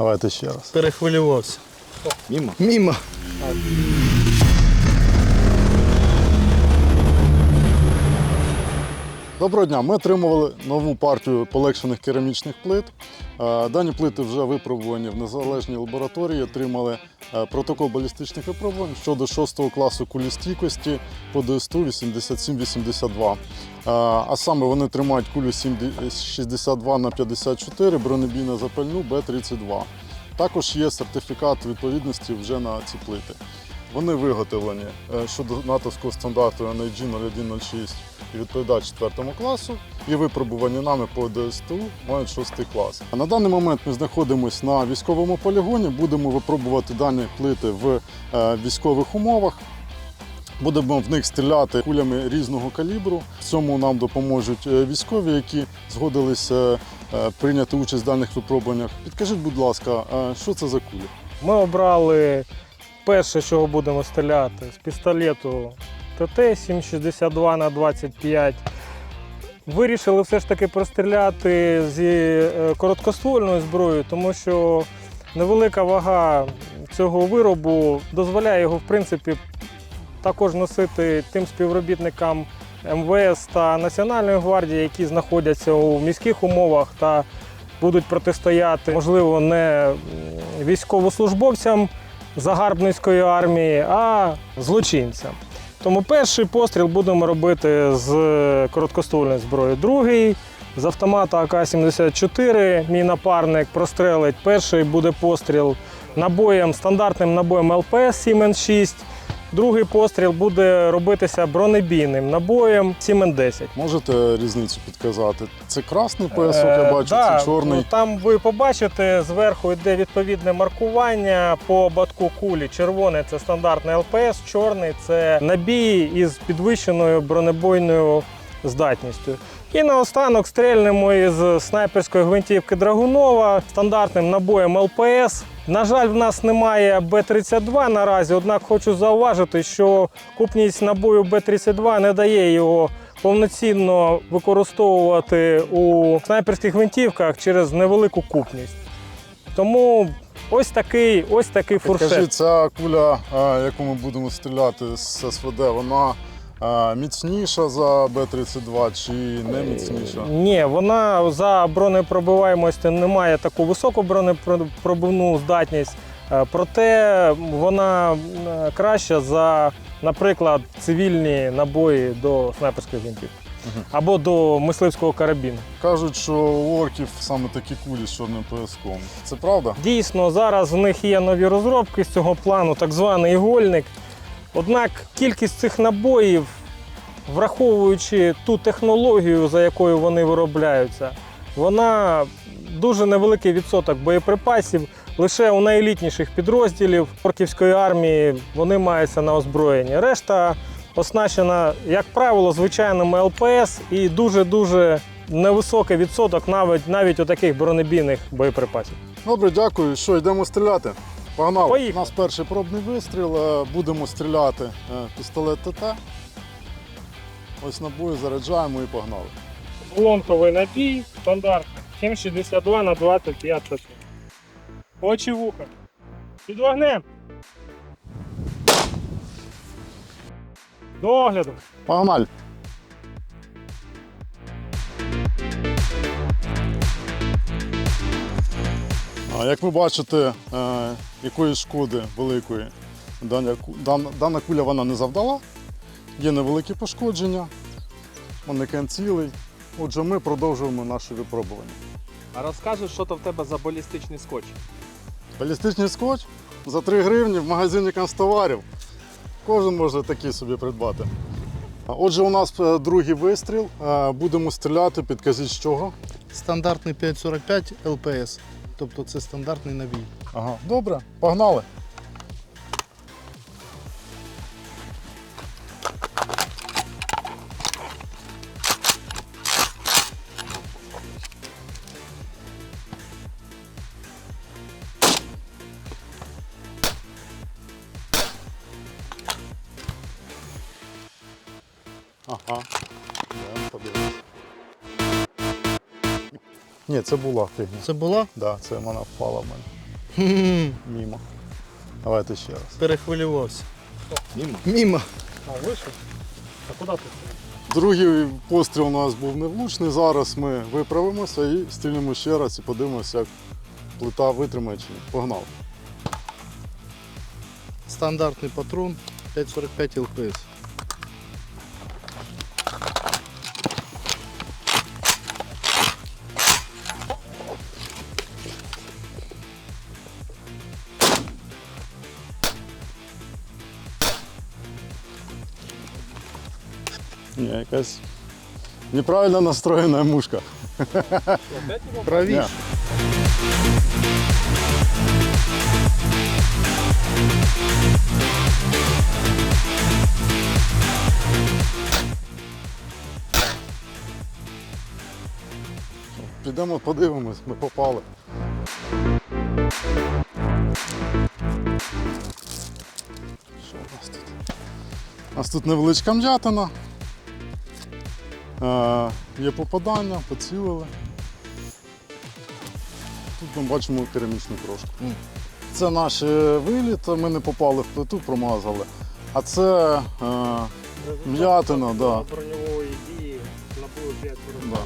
Давайте ще раз. Перехвилювався. Мімо. Мімо. Доброго дня. Ми отримували нову партію полегшених керамічних плит. Е, Дані плити вже випробувані в незалежній лабораторії. Отримали е, протокол балістичних випробувань щодо 6 класу кулістійкості по ДСТУ 87-82. Е, А саме вони тримають кулю 62 на 54 бронебійно запальну Б-32. Також є сертифікат відповідності вже на ці плити. Вони виготовлені е, щодо натовського стандарту NIG 0106 і відповідають 4 класу, і випробувані нами по ДСТУ мають 6 клас. На даний момент ми знаходимося на військовому полігоні, будемо випробувати дані плити в е, військових умовах. Будемо в них стріляти кулями різного калібру. В цьому нам допоможуть е, військові, які згодилися прийняти участь в даних випробуваннях. Підкажіть, будь ласка, що це за кулі? Ми обрали перше, чого будемо стріляти, з пістолету ТТ 7,62 на 25. Вирішили все ж таки простріляти зі е, короткоствольною зброєю, тому що невелика вага цього виробу дозволяє його, в принципі, також носити тим співробітникам МВС та Національної гвардії, які знаходяться у міських умовах та будуть протистояти, можливо, не військовослужбовцям загарбницької армії, а злочинцям. Тому перший постріл будемо робити з короткоствольної зброї. Другий з автомата АК-74. Мій напарник прострелить. Перший буде постріл набоєм, стандартним набоєм ЛПС Siemens 6. Другий постріл буде робитися бронебійним набоєм Siemens 10. Можете різницю підказати? Це красний поясок, я бачу, Е, це чорний. Там ви побачите, зверху йде відповідне маркування по ободку кулі. Червоний це стандартний ЛПС, чорний це набій із підвищеною бронебойною здатністю. І наостанок стрельнемо із снайперської гвинтівки Драгунова стандартним набоєм ЛПС. На жаль, в нас немає Б-32 наразі, однак хочу зауважити, що купність набою Б-32 не дає його повноцінно використовувати у снайперських гвинтівках через невелику купність. Тому ось такий, ось такий фуршет. Скажіть, ця куля, е, яку ми будемо стріляти з СВД, вона е, міцніша за Б-32 чи не міцніша? Ні, вона за бронепробиваємостю не має таку високу бронепробивну здатність, е, проте вона е, краща за, наприклад, цивільні набої до снайперської гвинтівки або до мисливського карабіну. Кажуть, що у орків саме такі кулі з чорним пояском. Це правда? Дійсно, зараз в них є нові розробки з цього плану, так званий ігольник. Однак кількість цих набоїв, враховуючи ту технологію, за якою вони виробляються, вона дуже невеликий відсоток боєприпасів. Лише у найелітніших підрозділів орківської армії вони маються на озброєнні. Решта оснащена, як правило, звичайними ЛПС і дуже-дуже невисокий відсоток навіть, навіть у таких бронебійних боєприпасів. Добре, дякую. Що, йдемо стріляти? Погнали. Поїхали. У нас перший пробний вистріл. е, Будемо стріляти е, пістолет ТТ. Ось набої заряджаємо і погнали. Лонковий напій, стандартний. 7,62 на 25 ТТ. Очі вуха. Під вогнем. До огляду. Погнали. Як ви бачите, е, якоїсь шкоди великої дана, ку- дана, дана куля вона не завдала. Є невеликі пошкодження, манекен цілий. Отже, ми продовжуємо наше випробування. А розкажеш, що то в тебе за балістичний скотч? Балістичний скотч за 3 гривні в магазині канцтоварів. Кожен може такий собі придбати. Отже, у нас е, другий вистріл. Е, Будемо стріляти, підкажіть з чого. Стандартний 545 ЛПС. Тобто це стандартний набій. Ага, добре, погнали. Ні, це була фігня. Це була? Да, це вона впала в мене Хм, мімо. Давайте ще раз. Перехвилювався. Мімо. Мімо. А, вийшов? А куди ти? Другий постріл у нас був невлучний. Зараз ми виправимося і стрільнемо ще раз і подивимося, як плита витримає чи ні. Погнав. Стандартний патрон 545 ЛПС. Якась неправильно настроєна мушка. Правіше. Підемо подивимось, ми попали. Що у нас тут? У нас тут невеличка м'ятина. Е, є попадання, поцілили. Тут ми бачимо керамічну крошку. Це наш виліт, ми не попали в плиту, промазали. А це е, М'ятина, да. Броньової дії набули 5 Да.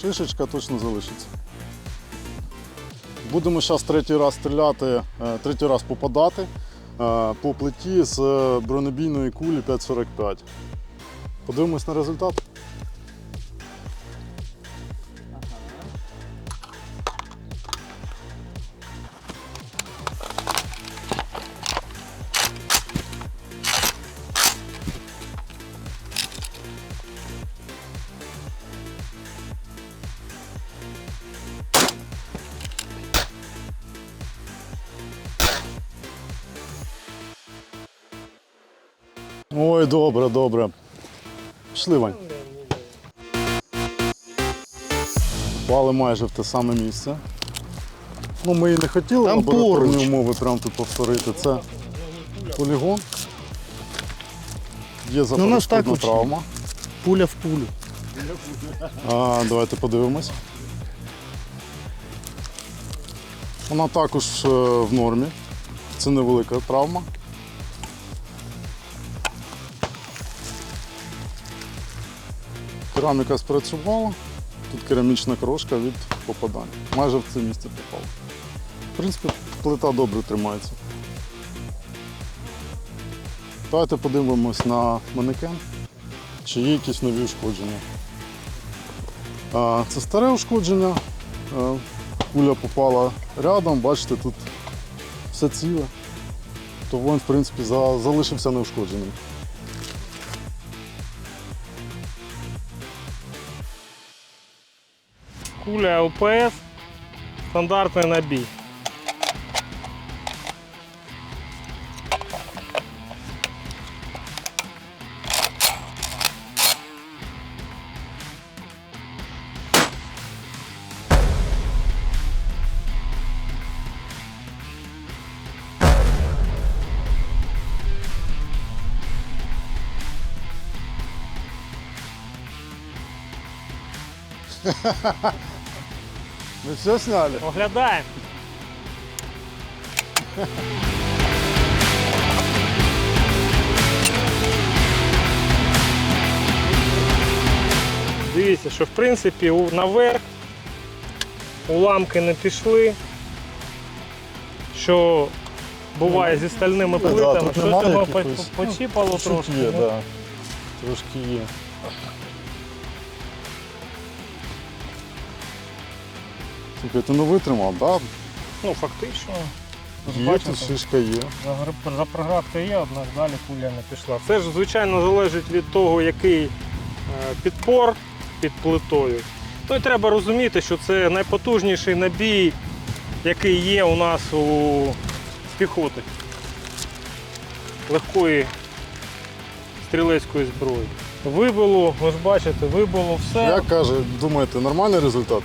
Шишечка точно залишиться. Будемо зараз третій раз стріляти, е, третій раз попадати е, по плиті з бронебійної кулі 5,45. Подивимось на результат. Добре, добре. Пішли, Вань. Попали майже в те саме місце. Ну, ми і не хотіли Там лабораторні поруч. умови прямо тут повторити. Це полігон. Є Ну, нас так учили. травма. Пуля в пулю. А, давайте подивимось. Вона також е, в нормі. Це невелика травма. Кераміка спрацювала. Тут керамічна крошка від попадання. Майже в це місце попала. В принципі, плита добре тримається. Давайте подивимось на манекен, чи є якісь нові ушкодження. Це старе ушкодження. Куля попала рядом, бачите, тут все ціле. То воїн, в принципі, залишився неушкодженим. Куля ЛПС, стандартний набій. Ми все сняли? Оглядаємо. Дивіться, що в принципі наверх уламки не пішли. Що буває зі стальними Ну, да, плитами, тут щось воно по- ну, почіпало трошки. є, ну, да. Трошки є. Слухайте, ну витримав, да? Ну, фактично. Є, тут шишка є. Запроградка є, однак далі куля не пішла. Це ж, звичайно, залежить від того, який е, підпор під плитою. Ну і треба розуміти, що це найпотужніший набій, який є у нас у піхоти. Легкої стрілецької зброї. Вибило, ви ж бачите, вибило все. Як каже, думаєте, нормальний результат?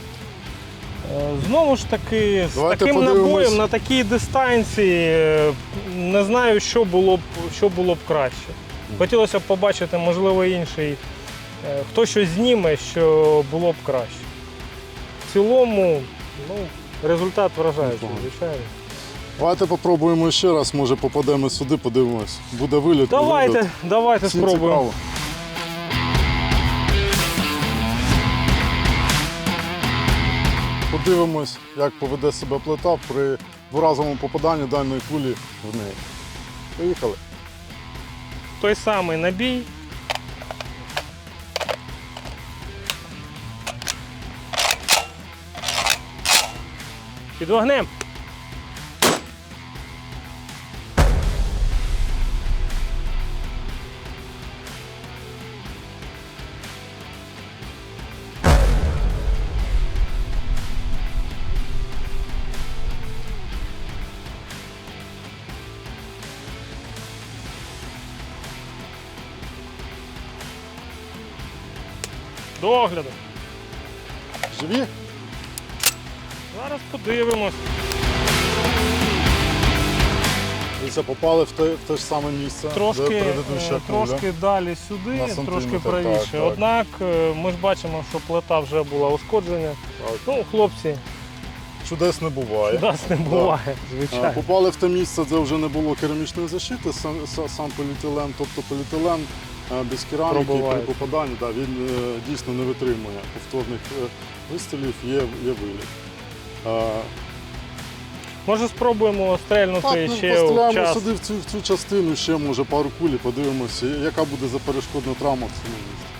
Е, Знову ж таки, з Давайте таким подивимось. набоєм на такій дистанції е, не знаю, що було б, що було б краще. Хотілося б побачити, можливо, інший. е, Хто щось зніме, що було б краще. В цілому ну, результат вражаючий, звичайно. Давайте попробуємо ще раз, може попадемо сюди, подивимось. Буде виліт. Давайте, виліт. давайте Всім спробуємо. цікаво. Подивимось, як поведе себе плита при вразовому попаданні дальної кулі в неї. Поїхали. Той самий набій. Під вогнем. До огляду. Живі? Зараз подивимось. Ви це попали в те, в те ж саме місце, Трошки, де куля. трошки далі сюди, трошки правіше. так, так. Однак е, ми ж бачимо, що плита вже була ушкоджена. Так. Ну, хлопці, Чудес не буває. чудес не буває, Е, звичайно. Попали в те місце, де вже не було керамічної защити, сам, са- сам поліетилен, тобто поліетилен без кераміки при попаданні, да, він е, дійсно не витримує повторних е, вистрілів, є, є виліт. Е, Може спробуємо стрельнути Так, ну, ще в постріляємо час. сюди в цю, в цю частину, ще може пару кулі, подивимося, яка буде за перешкодна травма в цьому місці.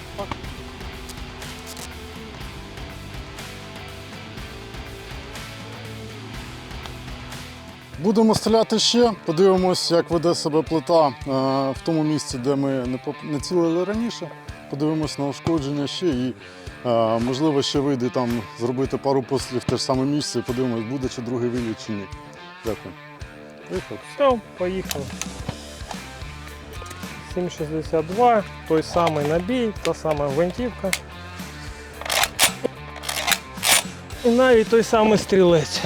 Будемо стріляти ще, подивимось, як веде себе плита е, в тому місці, де ми не, цілили раніше. Подивимось на ушкодження ще і е, можливо ще вийде там зробити пару пострілів в те ж саме місце і подивимось, буде чи другий виліт чи ні. Дякую. Поїхали. Все, поїхали. 7,62, той самий набій, та сама гвинтівка. І навіть той самий стрілець.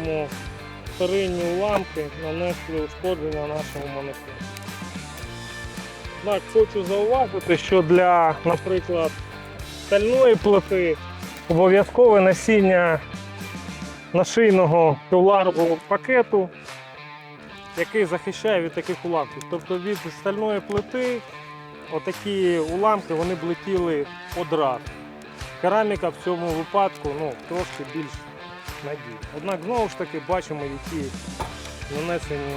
Бачимо вторинні уламки нанесли ушкодження нашому моноклю. Так, хочу зауважити, що для, наприклад, стальної плити обов'язкове насіння нашийного кевларового пакету, який захищає від таких уламків. Тобто від стальної плити отакі уламки вони б летіли одразу. Кераміка в цьому випадку ну, трошки більш надій. Однак знову ж таки бачимо, які нанесені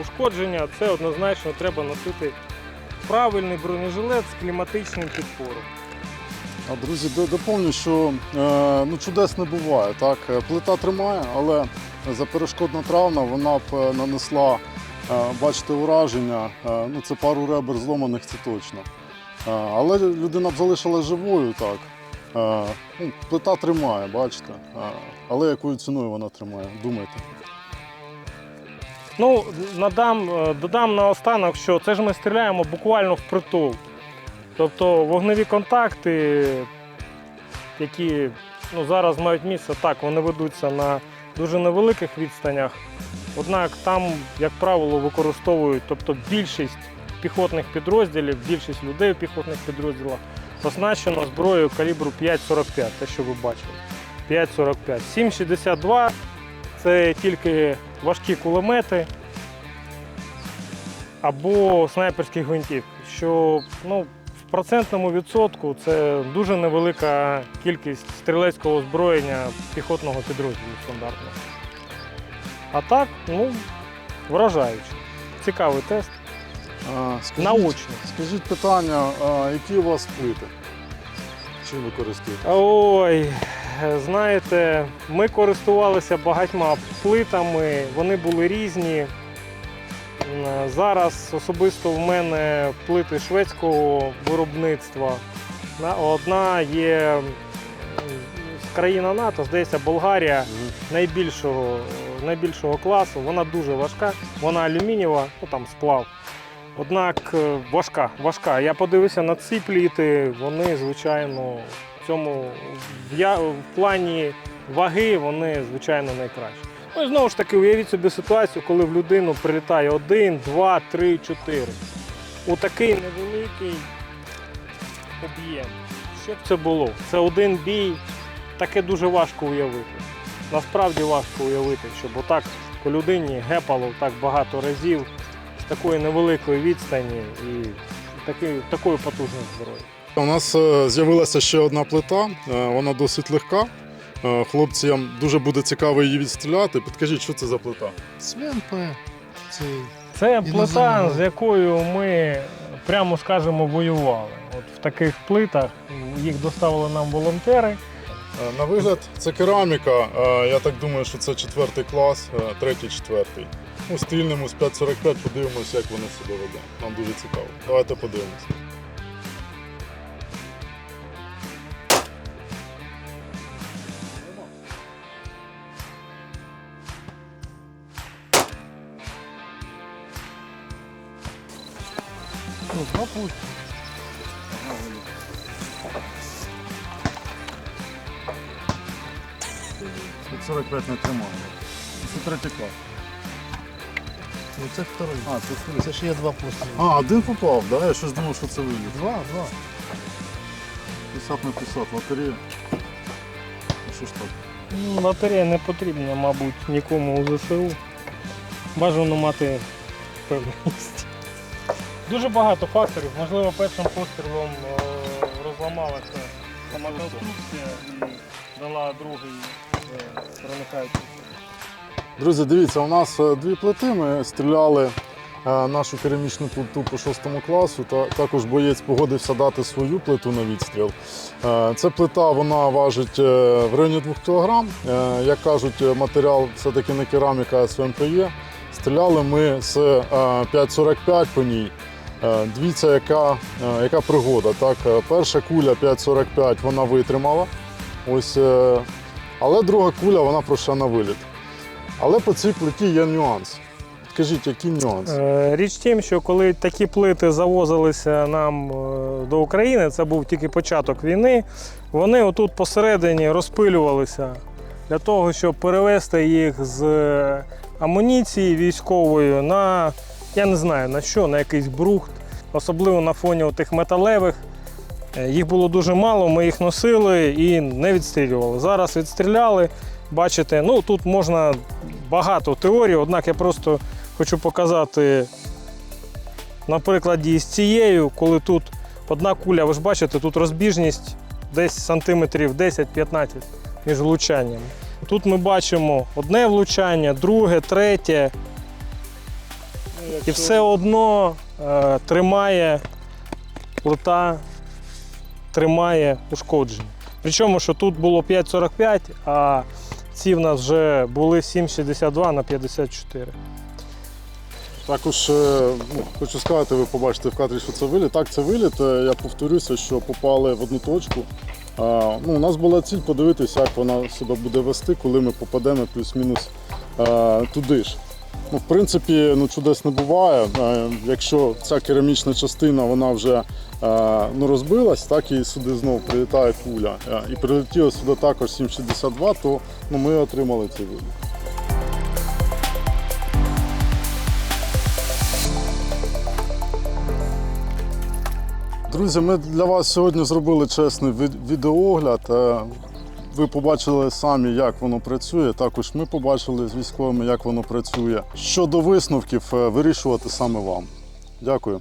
ушкодження. Це однозначно треба носити правильний бронежилет з кліматичним підпором. Друзі, доповню, що е, ну, чудес не буває. Так? Е, Плита тримає, але за перешкодна травма вона б е, нанесла, бачите, ураження. Ну, це пару ребер зломаних, це точно. Але людина б залишилась живою, так. Ну, плита тримає, бачите. Але якою ціною вона тримає? Думайте. Ну, надам, е, додам наостанок, що це ж ми стріляємо буквально впритул. Тобто вогневі контакти, які ну, зараз мають місце, так, вони ведуться на дуже невеликих відстанях. Однак там, як правило, використовують, тобто більшість піхотних підрозділів, більшість людей в піхотних підрозділах оснащено зброєю калібру 5,45, те, що ви бачили. 5,45. 7,62 це тільки важкі кулемети або снайперські гвинтівки, що ну, в процентному відсотку це дуже невелика кількість стрілецького озброєння піхотного підрозділу стандартного. А так, ну, вражаюче. Цікавий тест. А, скажіть, Наочно. Скажіть питання, а, які у вас плити? Чим ви користуєтесь? Ой, знаєте, ми користувалися багатьма плитами, вони були різні. Е, Зараз особисто в мене плити шведського виробництва. Одна є країна НАТО, здається, Болгарія найбільшого, найбільшого класу. Вона дуже важка, вона алюмінієва, ну там сплав. Однак е, важка, важка. Я подивився на ці пліти, вони, звичайно, в цьому в, плані ваги вони, звичайно, найкращі. Ну і знову ж таки, уявіть собі ситуацію, коли в людину прилітає один, два, три, чотири. У такий невеликий об'єм. Що б це було? Це один бій, таке дуже важко уявити. Насправді важко уявити, щоб отак по людині гепало так багато разів з такої невеликої відстані і такої, такої потужної зброї. У нас е, з'явилася ще одна плита, е, вона досить легка. Е, Хлопцям дуже буде цікаво її відстріляти. Підкажіть, що це за плита? СВМП. Це Це плита, з якою ми, прямо скажемо, воювали. От в таких плитах їх доставили нам волонтери. На вигляд, це кераміка. Я так думаю, що це четвертий клас, третій, четвертий. Ну, стрільнемо з 5.45, подивимося, як воно себе веде. Нам дуже цікаво. Давайте подивимося. 45 не тримає. Це третій клас. Ну це второй. А, це Це ж є два постріли. А, один попав, да? Я щось думав, що це виліт. Два, два. 50 на 50, лотерея. Ну що ж так? Ну, Лотерея не потрібна, мабуть, нікому у ЗСУ. Бажано мати певність. Дуже багато факторів. Можливо, першим пострілом е, розламалася сама конструкція і дала другий е, проникаючий. Друзі, дивіться, у нас е, дві плити. Ми стріляли е, нашу керамічну плиту по шостому класу. Та також боєць погодився дати свою плиту на відстріл. Е, Ця плита вона важить в районі 2 кг. Як кажуть, матеріал все-таки не кераміка, а СВМПЄ. Стріляли ми з е, 5,45 по ній. Дивіться, яка, яка пригода. Так? Перша куля 5,45 вона витримала. Ось, але друга куля вона пройшла на виліт. Але по цій плиті є нюанс. Скажіть, який нюанс? Е, Річ в тім, що коли такі плити завозилися нам е, до України, це був тільки початок війни, вони отут посередині розпилювалися для того, щоб перевести їх з е, амуніції військової на, я не знаю на що, на якийсь брухт, особливо на фоні тих металевих. Е, Їх було дуже мало, ми їх носили і не відстрілювали. Зараз відстріляли. Бачите, ну тут можна багато теорій, однак я просто хочу показати на прикладі з цією, коли тут одна куля, ви ж бачите, тут розбіжність десь сантиметрів 10-15 між влучаннями. Тут ми бачимо одне влучання, друге, третє, і все одно е, тримає плита, тримає ушкодження. Причому, що тут було 5,45, а ці в нас вже були 7,62 на 54. Також е, ну, хочу сказати, ви побачите в кадрі, що це виліт. Так, це виліт. Е, Я повторюся, що попали в одну точку. Ну, у нас була ціль подивитися, як вона себе буде вести, коли ми попадемо плюс-мінус е, туди ж. Ну, в принципі, ну, чудес не буває. Е, Якщо ця керамічна частина вона вже е, ну, розбилась, так і сюди знову прилітає куля. Е, І прилетіло сюди також 7,62, то ну, ми отримали цей виліт. Друзі, ми для вас сьогодні зробили чесний від- відеоогляд. Ви побачили самі, як воно працює. Також ми побачили з військовими, як воно працює. Щодо висновків, е, вирішувати саме вам. Дякую.